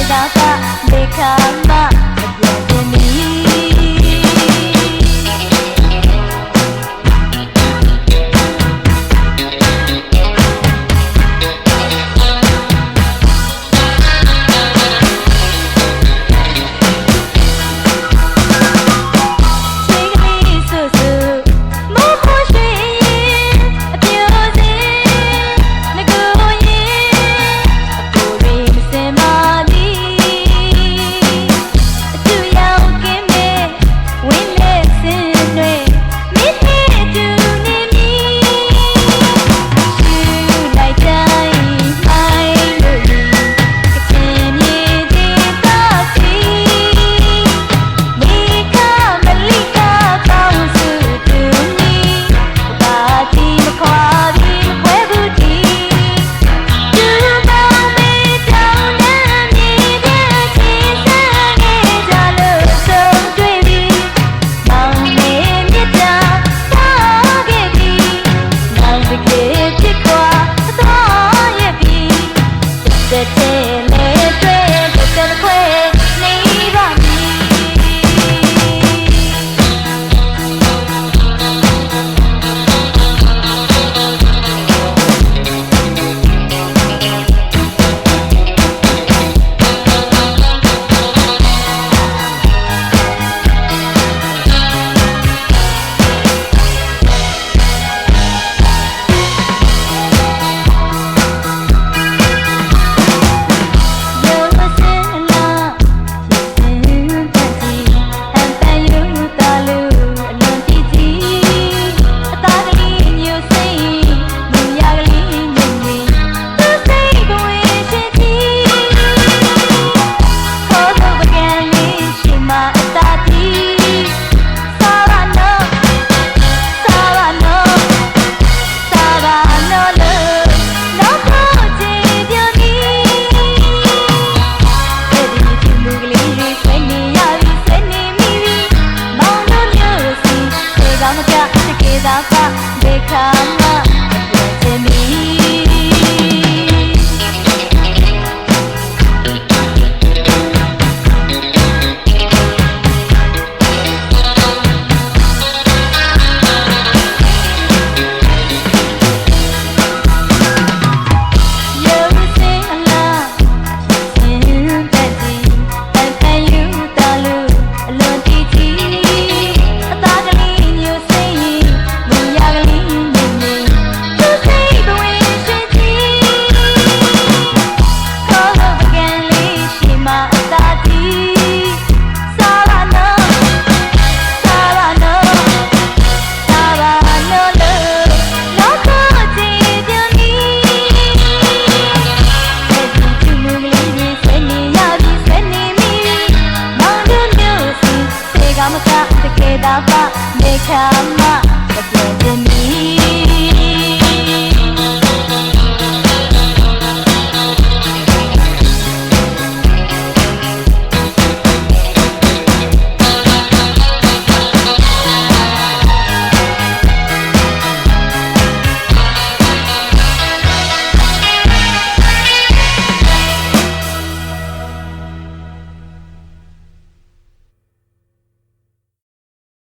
枝が目からまぶやでにデカマ」「やってみる」 မကတကယ်တော့မနေခါမမပြောဘူးမီ